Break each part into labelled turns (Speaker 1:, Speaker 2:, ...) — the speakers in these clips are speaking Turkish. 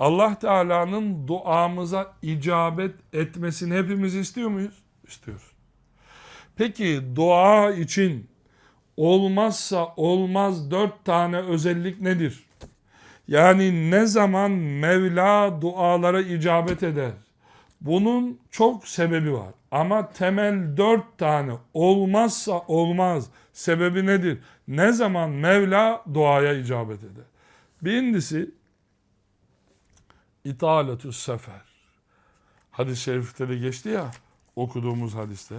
Speaker 1: Allah Teala'nın duamıza icabet etmesini hepimiz istiyor muyuz? İstiyoruz. Peki dua için olmazsa olmaz dört tane özellik nedir? Yani ne zaman Mevla dualara icabet eder? Bunun çok sebebi var. Ama temel dört tane olmazsa olmaz sebebi nedir? Ne zaman Mevla duaya icabet eder? Birincisi İtaletü sefer. Hadis-i şerifte de geçti ya okuduğumuz hadiste.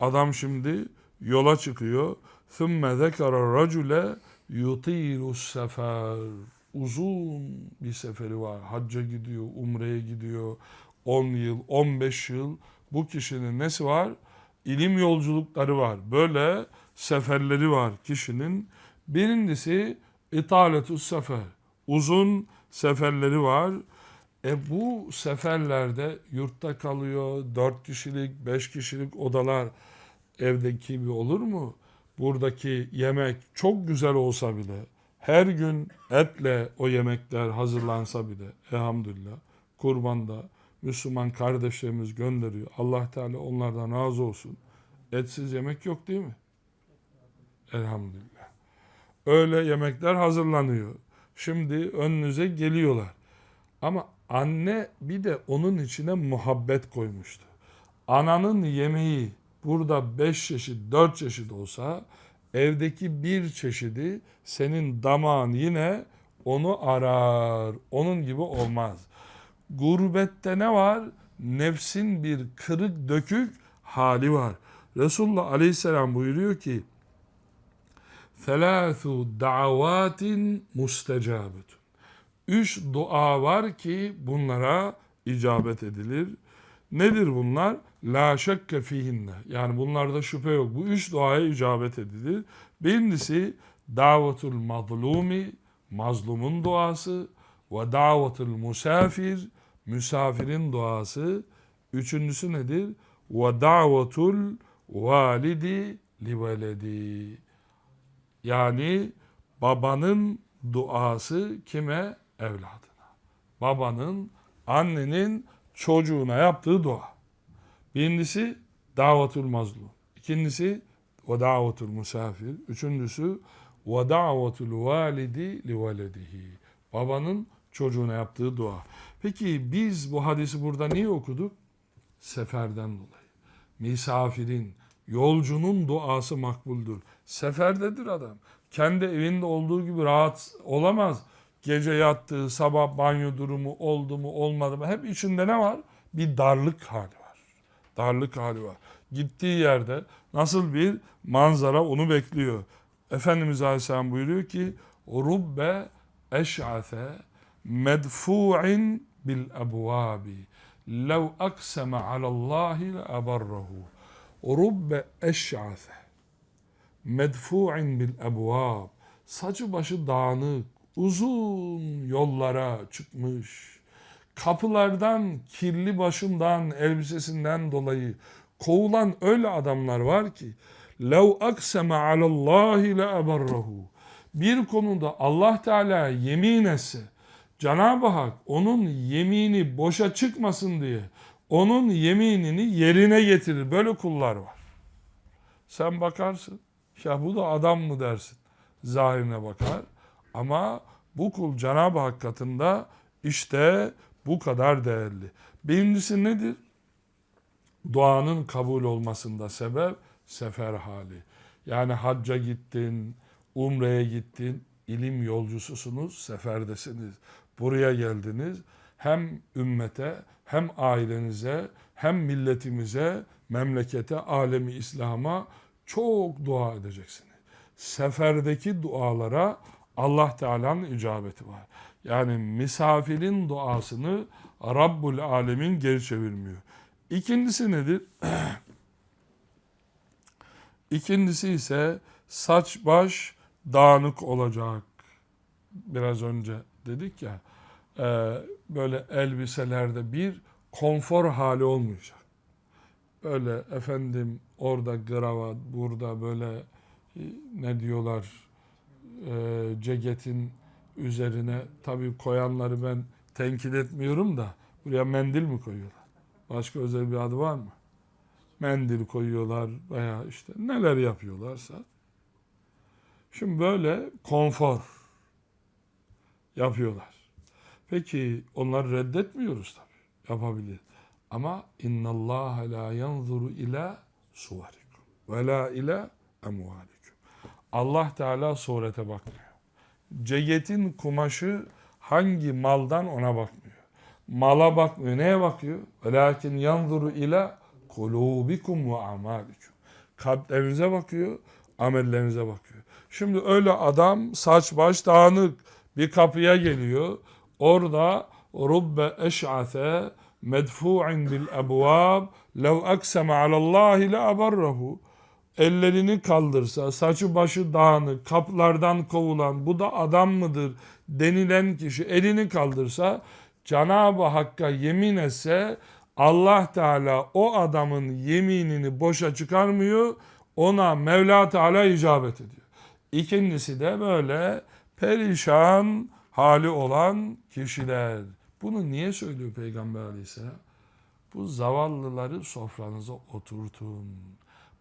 Speaker 1: Adam şimdi yola çıkıyor. ثُمَّ ذَكَرَ الرَّجُلَ يُطِيلُ السَّفَرِ Uzun bir seferi var. Hacca gidiyor, umreye gidiyor. 10 yıl, 15 yıl. Bu kişinin nesi var? İlim yolculukları var. Böyle seferleri var kişinin. Birincisi italetü sefer. Uzun seferleri var. E bu seferlerde yurtta kalıyor. Dört kişilik, beş kişilik odalar evdeki gibi olur mu? Buradaki yemek çok güzel olsa bile, her gün etle o yemekler hazırlansa bile, elhamdülillah, kurbanda Müslüman kardeşlerimiz gönderiyor. Allah Teala onlardan razı olsun. Etsiz yemek yok değil mi? Elhamdülillah. Öyle yemekler hazırlanıyor. Şimdi önünüze geliyorlar. Ama anne bir de onun içine muhabbet koymuştu. Ananın yemeği burada beş çeşit, dört çeşit olsa evdeki bir çeşidi senin damağın yine onu arar. Onun gibi olmaz. Gurbette ne var? Nefsin bir kırık dökük hali var. Resulullah Aleyhisselam buyuruyor ki Thelâthu da'avatin mustecabetun. Üç dua var ki bunlara icabet edilir. Nedir bunlar? La şekke fihinne. Yani bunlarda şüphe yok. Bu üç duaya icabet edilir. Birincisi davetul mazlumi, mazlumun duası ve davetul musafir, misafirin duası. Üçüncüsü nedir? Ve davetul validi li veledi. Yani babanın duası kime? Evladına. Babanın, annenin çocuğuna yaptığı dua. Birincisi davetul mazlum. İkincisi ve davetul musafir. Üçüncüsü ve davetul validi li veledihi. Babanın çocuğuna yaptığı dua. Peki biz bu hadisi burada niye okuduk? Seferden dolayı. Misafirin, yolcunun duası makbuldür. Seferdedir adam. Kendi evinde olduğu gibi rahat olamaz. Gece yattığı, sabah banyo durumu oldu mu olmadı mı hep içinde ne var? Bir darlık hali var. Darlık hali var. Gittiği yerde nasıl bir manzara onu bekliyor. Efendimiz Aleyhisselam buyuruyor ki rubbe eş'ate medfu'in bil ebvabi lev akseme alallahi le abarrahu rubbe eş'ate medfu'in bil ebvab saçı başı dağınık uzun yollara çıkmış kapılardan kirli başından elbisesinden dolayı kovulan öyle adamlar var ki lev akseme alallahi le abarrahu bir konuda Allah Teala yemin etse Cenab-ı Hak onun yemini boşa çıkmasın diye onun yeminini yerine getirir. Böyle kullar var. Sen bakarsın. Ya bu da adam mı dersin? Zahirine bakar. Ama bu kul Cenab-ı Hak katında işte bu kadar değerli. Birincisi nedir? Duanın kabul olmasında sebep sefer hali. Yani hacca gittin, umreye gittin, ilim yolcususunuz, seferdesiniz. Buraya geldiniz. Hem ümmete, hem ailenize, hem milletimize, memlekete, alemi İslam'a çok dua edeceksiniz. Seferdeki dualara Allah Teala'nın icabeti var. Yani misafirin duasını Rabbul Alemin geri çevirmiyor. İkincisi nedir? İkincisi ise saç baş dağınık olacak. Biraz önce dedik ya e, böyle elbiselerde bir konfor hali olmayacak. Böyle efendim orada gravat, burada böyle e, ne diyorlar e, ceketin üzerine tabii koyanları ben tenkit etmiyorum da buraya mendil mi koyuyorlar? Başka özel bir adı var mı? Mendil koyuyorlar veya işte neler yapıyorlarsa. Şimdi böyle konfor yapıyorlar. Peki onları reddetmiyoruz tabii. Yapabilir. Ama innallaha la yanzuru ila suvarikum ve la ila emvalikum. Allah Teala surete bakmıyor. Ceketin kumaşı hangi maldan ona bakmıyor. Mala bakmıyor. Neye bakıyor? Velakin yanzuru ila kulubikum ve amalikum. Kalplerinize bakıyor, amellerinize bakıyor. Şimdi öyle adam saç baş dağınık bir kapıya geliyor. Orada rubbe eş'ate medfu'in bil ebvab lev akseme alallahi le abarrahu ellerini kaldırsa, saçı başı dağınık, kaplardan kovulan, bu da adam mıdır denilen kişi elini kaldırsa, Cenab-ı Hakk'a yemin etse, Allah Teala o adamın yeminini boşa çıkarmıyor, ona Mevla Teala icabet ediyor. İkincisi de böyle perişan hali olan kişiler. Bunu niye söylüyor Peygamber Aleyhisselam? Bu zavallıları sofranıza oturtun.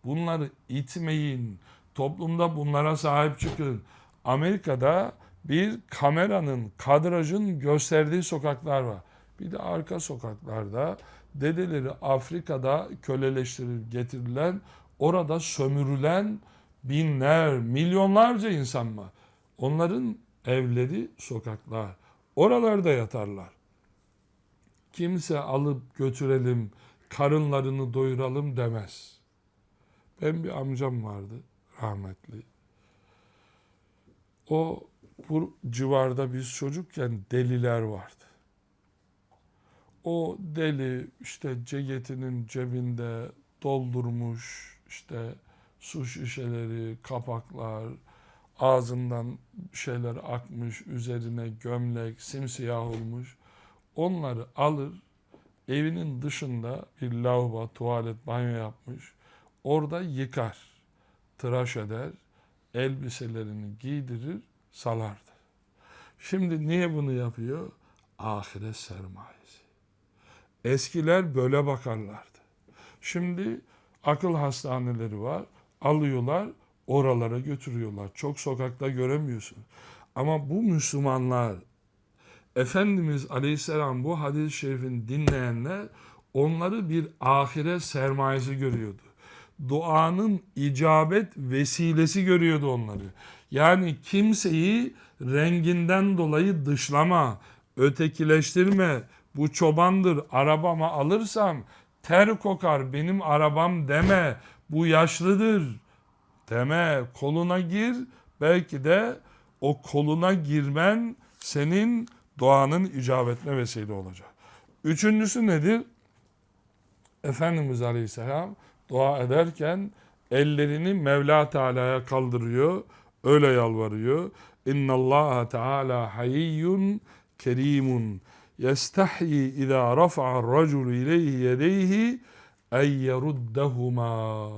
Speaker 1: Bunları itmeyin. Toplumda bunlara sahip çıkın. Amerika'da bir kameranın, kadrajın gösterdiği sokaklar var. Bir de arka sokaklarda dedeleri Afrika'da köleleştirilip getirilen, orada sömürülen binler, milyonlarca insan var. Onların evleri sokaklar. Oralarda yatarlar. Kimse alıp götürelim, karınlarını doyuralım demez. Ben bir amcam vardı rahmetli. O bu civarda biz çocukken deliler vardı. O deli işte ceketinin cebinde doldurmuş işte su şişeleri, kapaklar, ağzından şeyler akmış, üzerine gömlek, simsiyah olmuş. Onları alır, evinin dışında bir lavabo, tuvalet, banyo yapmış. Orada yıkar, tıraş eder, elbiselerini giydirir, salardı. Şimdi niye bunu yapıyor? Ahiret sermayesi. Eskiler böyle bakarlardı. Şimdi akıl hastaneleri var. Alıyorlar, oralara götürüyorlar. Çok sokakta göremiyorsun. Ama bu Müslümanlar Efendimiz Aleyhisselam bu hadis-i şerifin dinleyenler onları bir ahiret sermayesi görüyordu. Duanın icabet vesilesi görüyordu onları. Yani kimseyi renginden dolayı dışlama, ötekileştirme. Bu çobandır, arabama alırsam ter kokar benim arabam deme. Bu yaşlıdır deme. Koluna gir belki de o koluna girmen senin duanın icabetine vesile olacak. Üçüncüsü nedir? Efendimiz Aleyhisselam dua ederken ellerini Mevla Teala'ya kaldırıyor. Öyle yalvarıyor. İnna Allah Teala hayyun kerimun yestahyi iza rafa'a racul ileyhi yedeyhi en yeruddehuma.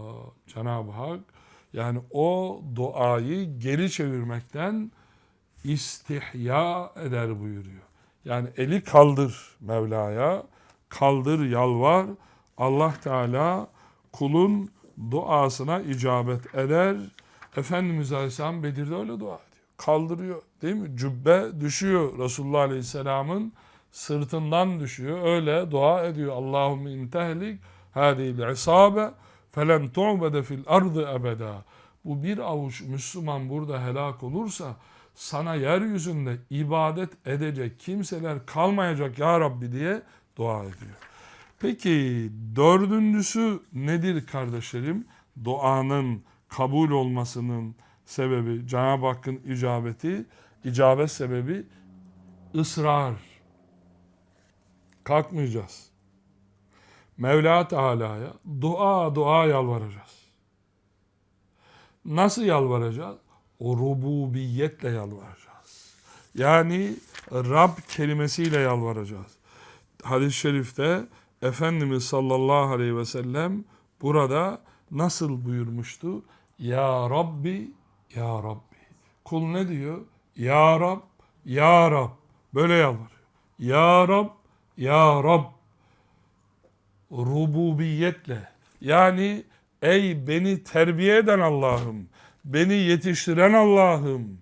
Speaker 1: Cenab-ı Hak yani o duayı geri çevirmekten istihya eder buyuruyor. Yani eli kaldır Mevla'ya, kaldır yalvar. Allah Teala kulun duasına icabet eder. Efendimiz Aleyhisselam Bedir'de öyle dua ediyor. Kaldırıyor değil mi? Cübbe düşüyor Resulullah Aleyhisselam'ın sırtından düşüyor. Öyle dua ediyor. Allahümme intehlik hâdîl isâbe felen tu'bede fil ardı ebeda. Bu bir avuç Müslüman burada helak olursa sana yeryüzünde ibadet edecek kimseler kalmayacak ya Rabbi diye dua ediyor. Peki dördüncüsü nedir kardeşlerim? Duanın kabul olmasının sebebi, Cenab-ı Hakk'ın icabeti, icabet sebebi ısrar. Kalkmayacağız. Mevla Teala'ya dua dua yalvaracağız. Nasıl yalvaracağız? O rububiyetle yalvaracağız. Yani Rab kelimesiyle yalvaracağız. Hadis-i şerifte Efendimiz sallallahu aleyhi ve sellem burada nasıl buyurmuştu? Ya Rabbi, Ya Rabbi. Kul ne diyor? Ya Rab, Ya Rab. Böyle yalvarıyor. Ya Rab, Ya Rab rububiyetle yani ey beni terbiye eden Allah'ım, beni yetiştiren Allah'ım,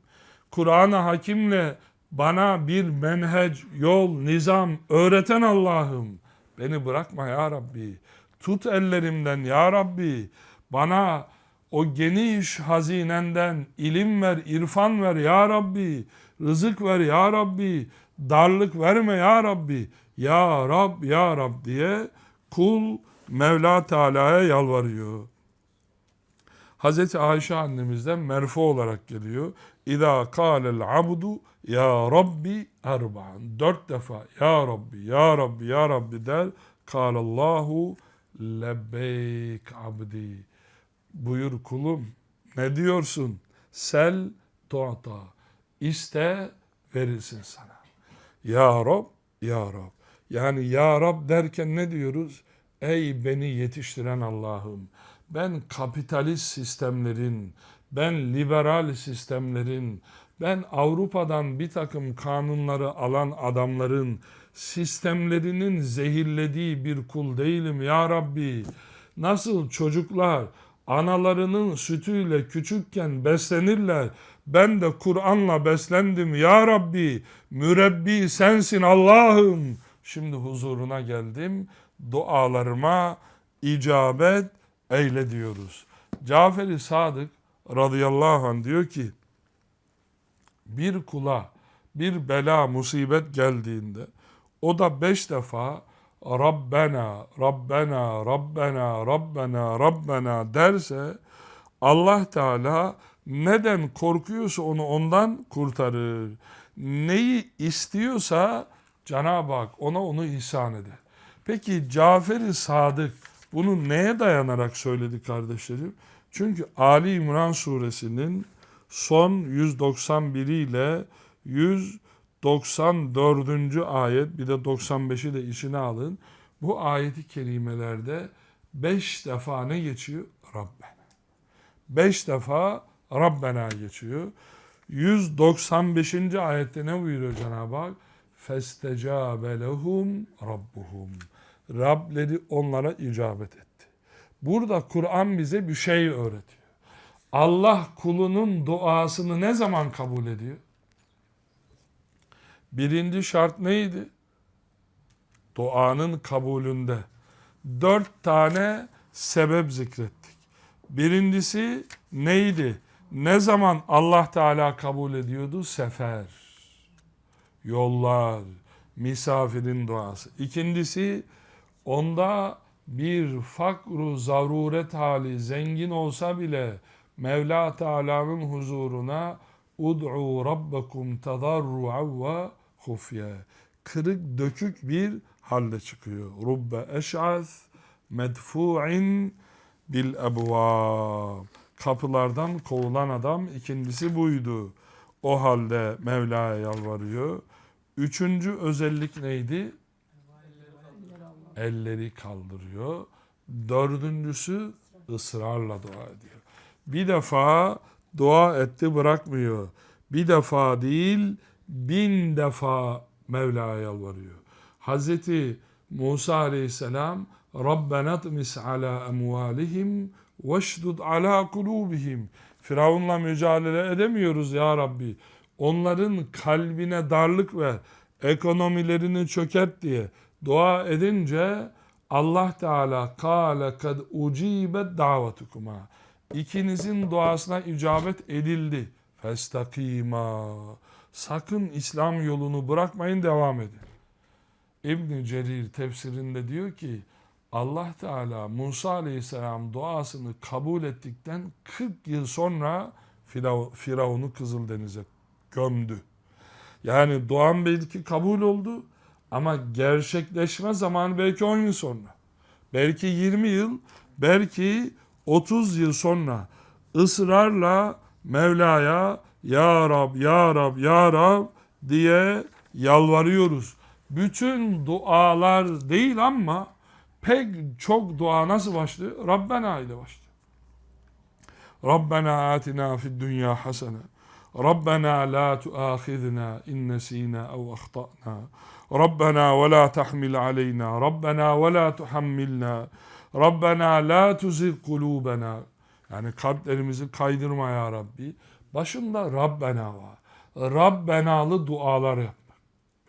Speaker 1: Kur'an-ı Hakim'le bana bir menhec, yol, nizam öğreten Allah'ım, beni bırakma ya Rabbi, tut ellerimden ya Rabbi, bana o geniş hazinenden ilim ver, irfan ver ya Rabbi, rızık ver ya Rabbi, darlık verme ya Rabbi, ya Rab, ya Rab diye kul Mevla Teala'ya yalvarıyor. Hazreti Ayşe annemizden merfu olarak geliyor. İza kâlel abdu ya Rabbi erba'an. Dört defa ya Rabbi, ya Rabbi, ya Rabbi der. Kâlallahu lebbeyk abdi. Buyur kulum ne diyorsun? Sel tu'ta. İste verilsin sana. Ya Rab, Ya Rab. Yani Ya Rab derken ne diyoruz? Ey beni yetiştiren Allah'ım. Ben kapitalist sistemlerin, ben liberal sistemlerin, ben Avrupa'dan bir takım kanunları alan adamların sistemlerinin zehirlediği bir kul değilim ya Rabbi. Nasıl çocuklar analarının sütüyle küçükken beslenirler. Ben de Kur'an'la beslendim ya Rabbi. Mürebbi sensin Allah'ım. Şimdi huzuruna geldim. Dualarıma icabet eyle diyoruz. Cafer-i Sadık radıyallahu anh diyor ki bir kula bir bela musibet geldiğinde o da beş defa Rabbena, Rabbena, Rabbena, Rabbena, Rabbena derse Allah Teala neden korkuyorsa onu ondan kurtarır. Neyi istiyorsa Cenab-ı Hak ona onu ihsan eder. Peki Cafer-i Sadık bunu neye dayanarak söyledi kardeşlerim? Çünkü Ali İmran suresinin son 191 ile 194. ayet bir de 95'i de içine alın. Bu ayeti kerimelerde 5 defa ne geçiyor? Rabbena. 5 defa Rabbena geçiyor. 195. ayette ne buyuruyor Cenab-ı Hak? Festecabe lehum rabbuhum. Rableri onlara icabet etti. Burada Kur'an bize bir şey öğretiyor. Allah kulunun duasını ne zaman kabul ediyor? Birinci şart neydi? Duanın kabulünde. Dört tane sebep zikrettik. Birincisi neydi? Ne zaman Allah Teala kabul ediyordu? Sefer, yollar, misafirin duası. İkincisi onda bir fakru zaruret hali zengin olsa bile Mevla Teala'nın huzuruna ud'u rabbakum tadarru'an ve hufye. Kırık dökük bir halde çıkıyor. Rubbe eş'az medfu'in bil ebvab. Kapılardan kovulan adam ikincisi buydu. O halde Mevla'ya yalvarıyor. Üçüncü özellik neydi? Elleri kaldırıyor. Dördüncüsü ısrarla dua ediyor. Bir defa dua etti bırakmıyor. Bir defa değil bin defa Mevla'ya yalvarıyor. Hazreti Musa aleyhisselam Rabbena tmis ala emvalihim veşdud ala kulubihim. Firavunla mücadele edemiyoruz ya Rabbi. Onların kalbine darlık ver, ekonomilerini çökert diye dua edince Allah Teala kâle kad ucibet davetukuma. İkinizin duasına icabet edildi. Festakima. Sakın İslam yolunu bırakmayın devam edin. İbn Cerir tefsirinde diyor ki Allah Teala Musa Aleyhisselam duasını kabul ettikten 40 yıl sonra Firavun'u Kızıldeniz'e gömdü. Yani duan belki kabul oldu ama gerçekleşme zamanı belki 10 yıl sonra. Belki 20 yıl, belki 30 yıl sonra ısrarla Mevla'ya Ya Rab, Ya Rab, Ya Rab diye yalvarıyoruz. Bütün dualar değil ama pek çok dua nasıl başlıyor? Rabbena ile başlıyor. Rabbena atina fid dünya hasene. Rabbena la tuâkhidna in nesînâ ev ahtâna. Rabbena ve la tahmil aleyna. Rabbena ve la tuhammilna. Rabbena la tuzigh kulubena. Yani kalplerimizi kaydırma ya Rabbi. Başında Rabbena var. Rabbenalı dualar yapmak.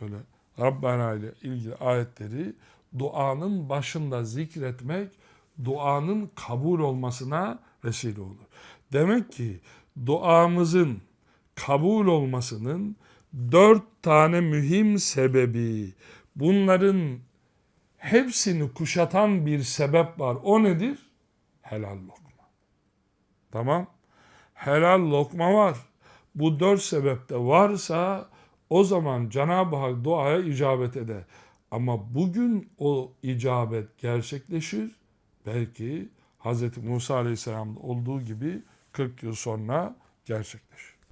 Speaker 1: Böyle Rabbena ile ilgili ayetleri duanın başında zikretmek duanın kabul olmasına vesile olur. Demek ki duamızın kabul olmasının dört tane mühim sebebi. Bunların hepsini kuşatan bir sebep var. O nedir? Helal lokma. Tamam. Helal lokma var. Bu dört sebepte varsa o zaman Cenab-ı Hak duaya icabet eder. Ama bugün o icabet gerçekleşir. Belki Hz. Musa Aleyhisselam'da olduğu gibi 40 yıl sonra gerçekleşir.